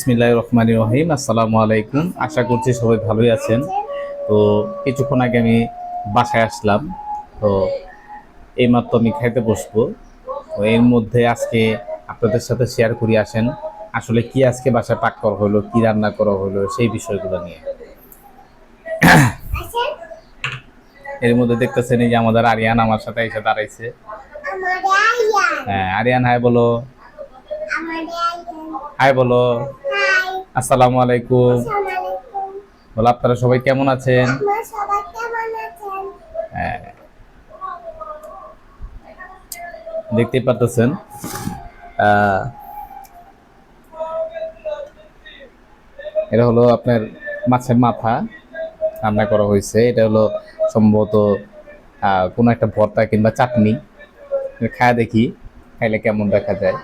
বিসমিল্লাহ রহমান রহিম। আসসালামু আলাইকুম। আশা করছি সবাই ভালোই আছেন। তো কিছুক্ষণ আগে আমি বাসায় আসলাম। তো এইমাত্র আমি খাইতে বসবো। তো এর মধ্যে আজকে আপনাদের সাথে শেয়ার করি আসেন আসলে কি আজকে বাসায় পাক করা হলো কি রান্না করা হলো সেই বিষয়গুলো নিয়ে। এর মধ্যে দেখতেছেন এই যে আমাদের আরিয়ান আমার সাথে এসে দাঁড়াইছে। হ্যাঁ আরিয়ান হাই বলো। হাই বলো। আসসালামু আলাইকুম। বলো আপনারা সবাই কেমন আছেন? হ্যাঁ। দেখতেই পারতেছেন। এটা হলো আপনার মাছের মাথা রান্না করা হয়েছে। এটা হলো সম্ভবত আহ, কোনো একটা ভর্তা কিংবা চাটনি। খায়া দেখি খাইলে কেমন দেখা যায়?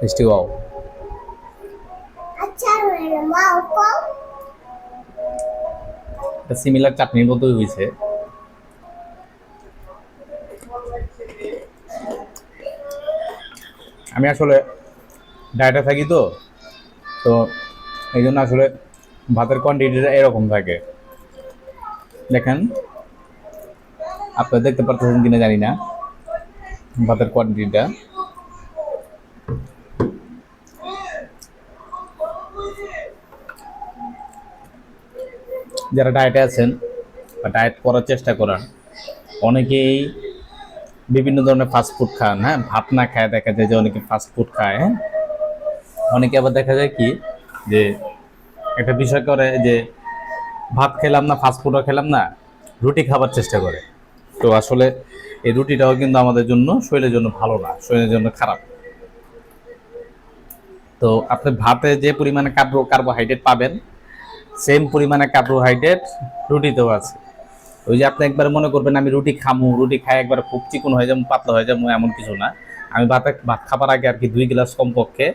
মিষ্টি ওয়াও. এটা সিমিলার চাটনির মতোই হয়েছে আমি আসলে ডায়েটে থাকি তো তো এই জন্য আসলে ভাতের কোয়ান্টিটিটা এরকম থাকে। দেখেন, আপনারা দেখতে পারতেছেন কিনা জানি না। ভাতের কোয়ান্টিটিটা যারা ডায়েটে আছেন বা ডায়েট করার চেষ্টা করেন, অনেকেই বিভিন্ন ধরনের ফাস্ট ফুড খান হ্যাঁ? ভাত না খায়, দেখা যায় যে অনেকে ফাস্ট ফুড খায় হ্যাঁ? অনেকে আবার দেখা যায় কি যে একটা বিষয় করে যে ভাত খেলাম না ফাস্ট ফুডও খেলাম না, রুটি খাবার চেষ্টা করে। তো আসলে এই রুটিটাও কিন্তু আমাদের জন্য শরীরের জন্য ভালো না, শরীরের জন্য খারাপ। তো আপনি ভাতে যে পরিমাণে কার্বো কার্বোহাইড্রেট পাবেন সেম পরিমাণে কার্বোহাইড্রেট রুটিতেও আছে। ওই যে আপনি একবার মনে করবেন, আমি রুটি খামু, রুটি খাই একবার খুব চিকন হয়ে যাব, পাতলা হয়ে যাব, এমন কিছু না। আমি ভাতে ভাত খাবার আগে আর কি দুই গ্লাস কমপক্ষে,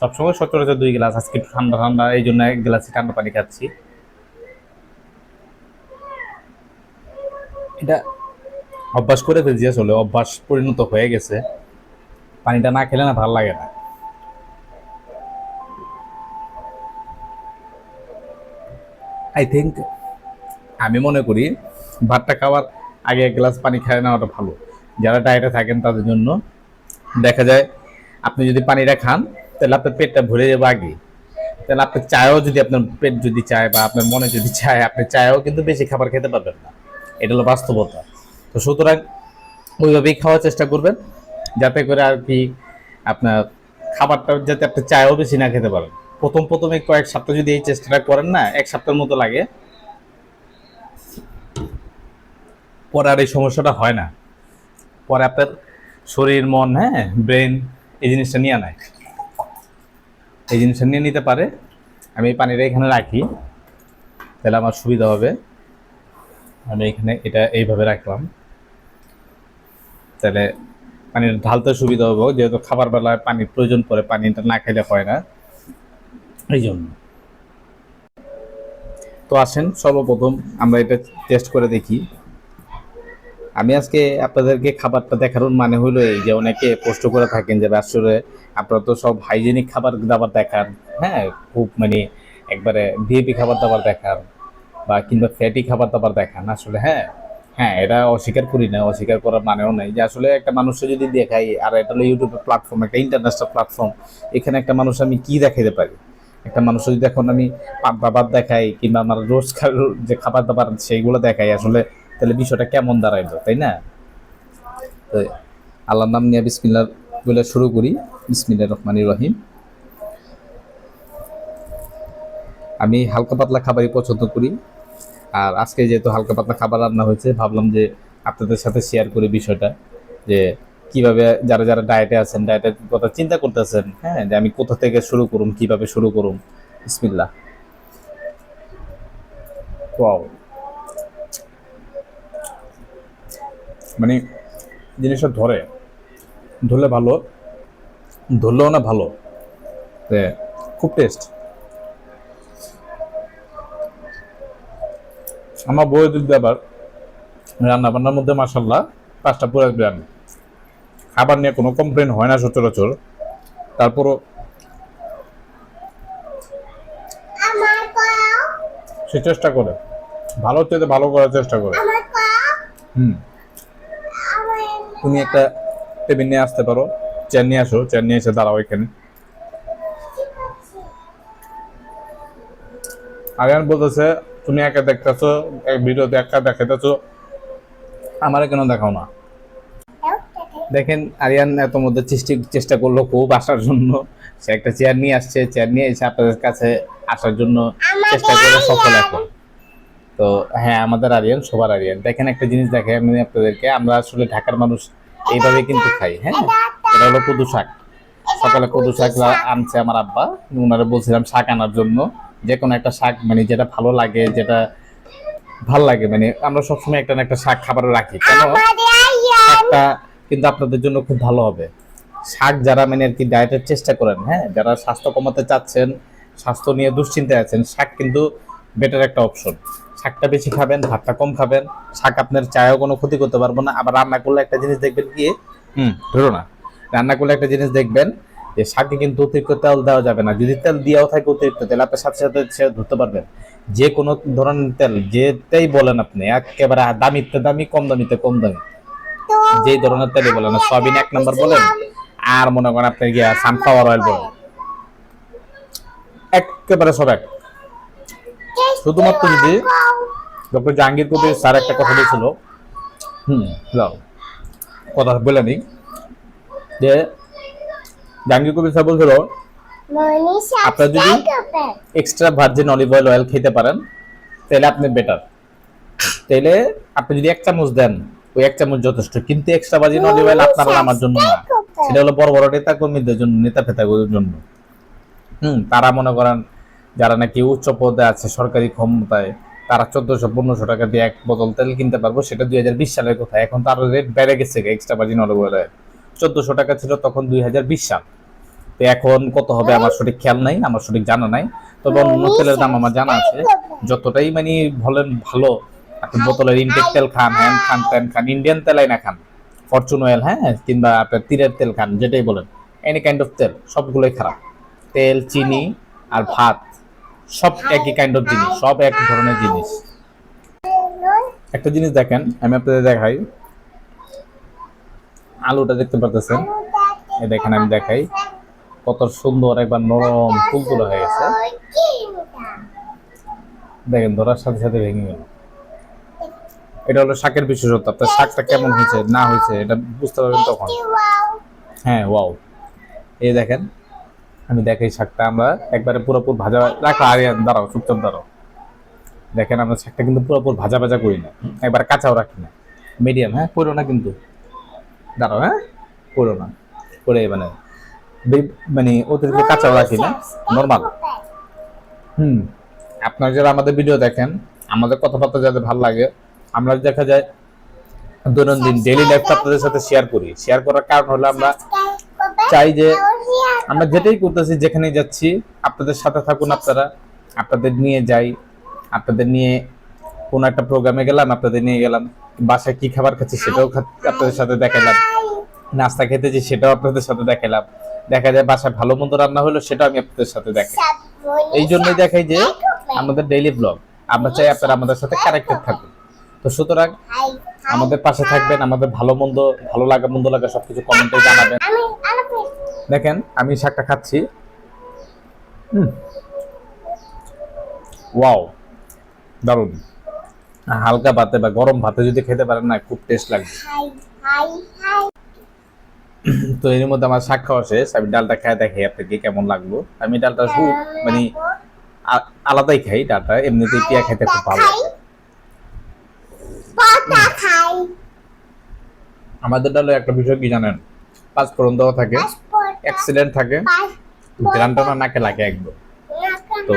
সবসময় সচরাচর দুই গ্লাস, আজকে একটু ঠান্ডা ঠান্ডা, এই জন্য এক গ্লাসই ঠান্ডা পানি খাচ্ছি। এটা অভ্যাস করে ফেলছি আসলে, অভ্যাস পরিণত হয়ে গেছে। পানিটা না খেলে না ভালো লাগে না। আই থিঙ্ক আমি মনে করি ভাতটা খাওয়ার আগে এক গ্লাস পানি খেয়ে নেওয়াটা ভালো। যারা ডায়েটে থাকেন তাদের জন্য। দেখা যায় আপনি যদি পানিটা খান, তাহলে আপনার পেটটা ভরে যাবে আগে তাহলে আপনার চায়ও যদি আপনার পেট যদি চায় বা আপনার মনে যদি চায়, আপনি চায়ও কিন্তু বেশি খাবার খেতে পারবেন না। এটা হলো বাস্তবতা। তো সুতরাং ওইভাবেই খাওয়ার চেষ্টা করবেন, যাতে করে আর কি আপনার খাবারটা যাতে আপনি চায়ও বেশি না খেতে পারেন। প্রথম প্রথমে কয়েক সপ্তাহ যদি এই চেষ্টাটা করেন না, এক সপ্তাহের মতো লাগে। পরে আর এই সমস্যাটা হয় না। পরে আপনার শরীর, মন হ্যাঁ ব্রেন এই জিনিসটা নিয়ে নেয়। এই জিনিসটা নিয়ে নিতে পারে। আমি এই পানিটা এখানে রাখি। তাহলে আমার সুবিধা হবে। আমি এখানে এটা এইভাবে রাখলাম। তাহলে পানির ঢালতে সুবিধা হবে। যেহেতু খাবার বেলায় পানির প্রয়োজন পড়ে, পানিটা না খেলে হয় না। এই জন্য। তো আসেন, সর্বপ্রথম আমরা এটা টেস্ট করে দেখি। আমি আজকে আপনাদেরকে খাবারটা দেখানোর মানে হলো এই যে অনেকে পোস্ট করে থাকেন যে আসলে আপনারা তো সব হাইজেনিক খাবার দাবার দেখান। হ্যাঁ খুব মানে একবারে ভিএপি খাবার দাবার দেখান বা কিংবা ফ্যাটি খাবার দাবার দেখান আসলে হ্যাঁ। হ্যাঁ এটা অস্বীকার করি না, অস্বীকার করার মানেও নাই যে আসলে একটা মানুষকে যদি দেখাই, আর এটা হলো ইউটিউবের প্ল্যাটফর্ম একটা ইন্টারন্যাশনাল প্ল্যাটফর্ম এখানে একটা মানুষ আমি কি দেখাইতে পারি? একটা মানুষ যদি এখন আমি পান্তা ভাত দেখাই কিংবা আমার রোজ যে খাবার দাবার সেইগুলো দেখাই আসলে, তাহলে বিষয়টা কেমন দাঁড়াইলো, তাই না? তো আল্লাহর নাম নিয়ে বিসমিল্লা বলে শুরু করি। বিসমিল্লা রহমানি রহিম। আমি হালকা পাতলা খাবারই পছন্দ করি। আর আজকে যেহেতু হালকা পাতলা খাবার রান্না হয়েছে, ভাবলাম যে আপনাদের সাথে শেয়ার করি বিষয়টা, যে কীভাবে যারা যারা ডায়েটে আছেন ডায়েটের কথা চিন্তা করতেছেন হ্যাঁ যে আমি কোথা থেকে শুরু করুম, কীভাবে শুরু করুম বিসমিল্লা ওয়াও মানে জিনিসটা ধরে, ধরলে ভালো, ধরলেও না ভালো খুব টেস্ট আমার দিক দিয়ে আবার রান্না বান্নার মধ্যে মাসাল্লাহ পাঁচটা পুরো ব্র্যান্ড খাবার নিয়ে কোনো কমপ্লেন হয় না সচরাচর। তারপরও সে চেষ্টা করে। ভালো চেয়ে ভালো করার চেষ্টা করে। হুম। তুমি একটা টেবিল নিয়ে আসতে পারো। চেয়ার নিয়ে আসো। চেয়ার নিয়ে এসে দাঁড়াও এখানে। আরিয়ান বলতেছে তুমি একা দেখতেছো এক ভিডিওতে একা দেখাইতেছো আমার কেন দেখাও না? দেখেন আরিয়ান এত মধ্যে চেষ্টা চেষ্টা করল খুব আসার জন্য। সে একটা চেয়ার নিয়ে আসছে চেয়ার নিয়ে এসে আপনাদের কাছে আসার জন্য চেষ্টা করে সফল এখন। তো হ্যাঁ আমাদের আরিয়ান সবার আরিয়ান। দেখেন একটা জিনিস দেখে আমি আপনাদেরকে আমরা আসলে ঢাকার মানুষ এইভাবে কিন্তু খাই হ্যাঁ? এটা হলো কদু শাক। সকালে কদু শাক আনছে আমার আব্বা ওনারা বলছিলাম শাক আনার জন্য। যে কোনো একটা শাক মানে যেটা ভালো লাগে যেটা ভালো লাগে মানে আমরা সবসময় একটা না একটা শাক খাবারে রাখি। কেন? শাকটা কিন্তু আপনাদের জন্য খুব ভালো হবে। শাক যারা মানে আর কি ডায়েটের চেষ্টা করেন হ্যাঁ? যারা স্বাস্থ্য কমাতে চাচ্ছেন স্বাস্থ্য নিয়ে দুশ্চিন্তায় আছেন শাক কিন্তু বেটার একটা অপশন শাকটা বেশি খাবেন ভাতটা কম খাবেন। শাক আপনার চায়েও কোনো ক্ষতি করতে পারব না। আবার রান্না করলে একটা জিনিস দেখবেন কি? হুম ধরো না। রান্না করলে একটা জিনিস দেখবেন যে শাকে কিন্তু অতিরিক্ত তেল দেওয়া যাবে না। যদি তেল দেওয়াও থাকে অতিরিক্ত তেল, আপনি সাথে সাথে সে ধরতে পারবেন। যে কোনো ধরনের তেল, যেটাই বলেন আপনি, একেবারে দামিতে দামি, কম দামিতে কম দামি। যে ধরনের তেলই বলেন না সয়াবিন এক নম্বর বলেন, আর মনে করেন আপনি গিয়া সানফ্লাওয়ার অয়েল বলেন। একেবারে সব এক। শুধুমাত্র যদি ডক্টর জাহাঙ্গীর কবির স্যার একটা কথা বলেছিল, হুম কথা বলে নি যে জাহাঙ্গীর কবির স্যার বলছিল? আপনার যদি- extra virgin olive oil oil খেতে পারেন তাহলে আপনি বেটার তাহলে আপনি যদি এক চামচ দেন ওই এক চামচ যথেষ্ট কিন্তু এক্সট্রা ভার্জিন অলিভ অয়েল আপনার আমার জন্য না। সেটা হলো বড় বড় নেতা কর্মীদের জন্য নেতা ফেতাগুলোর জন্য। হুম তারা মনে করেন যারা নাকি উচ্চ পদে আছে সরকারি ক্ষমতায় তারা চোদ্দশো পনেরোশো টাকা দিয়ে এক বোতল তেল কিনতে পারব সেটা দুই হাজার বিশ সালের কথা। এখন তার রেট বেড়ে গেছে এক্সট্রা ভার্জিন অলিভ অয়েলের চোদ্দশো টাকা ছিল তখন দুই হাজার বিশ সাল। তো এখন কত হবে আমার সঠিক খেয়াল নাই আমার সঠিক জানা নাই। তবে অন্য তেলের দাম আমার জানা আছে। যতটাই মানে বলেন ভালো আপনি বোতলের ইনটেক তেল খান হ্যান খান ত্যান খান ইন্ডিয়ান তেলাই না খান ফরচুন অয়েল হ্যাঁ কিংবা আপনার তীরের তেল খান যেটাই বলেন এনি কাইন্ড অফ তেল সবগুলোই খারাপ। তেল চিনি আর ভাত সব একই কাইন্ড অফ জিনিস সব এক ধরনের জিনিস। একটা জিনিস দেখেন আমি আপনাদের দেখাই। আলুটা দেখতে পারতেছেন? দেখেন আমি দেখাই। কত সুন্দর একবার নরম তুলতুলে হয়ে গেছে। দেখেন, ধরার সাথে সাথে ভেঙে গেল। এটা হলো শাকের বিশেষত্ব। আপনার শাকটা কেমন হয়েছে, না হয়েছে, এটা বুঝতে পারবেন তখন। হ্যাঁ ওয়াও। এই দেখেন, আমি দেখাই শাকটা। আমরা একবারে পুরোপুর ভাজা রাখা, আরিয়ান, দাঁড়াও, চুপচাপ দাঁড়াও। দেখেন, আমরা শাকটা কিন্তু পুরোপুর ভাজা ভাজা করি না। একবার কাঁচাও রাখি না। মিডিয়াম হ্যাঁ পুরো না কিন্তু। দাঁড়াও হ্যাঁ পুরো না। করে মানে মানে অতিরিক্ত কাঁচাও রাখি না নর্মাল হুম। আপনারা যারা আমাদের ভিডিও দেখেন আমাদের কথাবার্তা যাদের ভালো লাগে আমরা দেখা যায় দৈনন্দিন ডেইলি লাইফটা আপনাদের সাথে শেয়ার করি। শেয়ার করার কারণ হলো আমরা চাই যে আমরা যেটাই করতেছি যেখানেই যাচ্ছি আপনাদের সাথে থাকুন আপনারা আপনাদের নিয়ে যাই আপনাদের নিয়ে কোনো একটা প্রোগ্রামে গেলাম আপনাদের নিয়ে গেলাম বাসায় কি খাবার খাচ্ছি সেটাও আপনাদের সাথে দেখালাম নাস্তা খেতেছি সেটাও আপনাদের সাথে দেখালাম দেখা যায় বাসায় ভালো মন্দ রান্না হলো সেটা আমি আপনাদের সাথে দেখাই। এই জন্যই দেখাই যে আমাদের ডেইলি ব্লগ আমরা চাই আপনারা আমাদের সাথে কানেক্টেড থাকুন। তো সুতরাং আমাদের পাশে থাকবেন আমাদের ভালো মন্দ ভালো লাগা মন্দ লাগা সবকিছু কমেন্টে জানাবেন। দেখেন আমি শাকটা খাচ্ছি। হুম। ওয়াও দারুণ। হালকা ভাতে বা গরম ভাতে যদি খেতে পারেন না খুব টেস্ট লাগবে। তো এর মধ্যে আমার শাক খাওয়া শেষ। আমি ডালটা খেয়ে দেখি আপনাকে কেমন লাগল। আমি ডালটা খুব মানে আলাদাই খাই ডালটা। এমনিতেই পিয়া খেতে খুব ভালো আমাদের ডালে একটা বিষয় কি জানেন? পাঁচফোড়ন দেওয়া থাকে। অ্যাক্সিডেন্ট থাকে। গ্রানটা না নাকে লাগে একদম। তো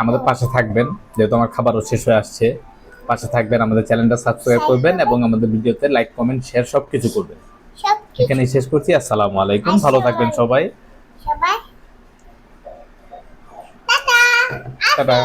আমাদের পাশে থাকবেন। যেহেতু আমার খাবারও শেষ হয়ে আসছে। পাশে থাকবেন আমাদের চ্যানেলটা সাবস্ক্রাইব করবেন এবং আমাদের ভিডিওতে লাইক কমেন্ট শেয়ার সব কিছু করবেন। এখানেই শেষ করছি। আসসালামু আলাইকুম। ভালো থাকবেন সবাই। সবাই। টাটা।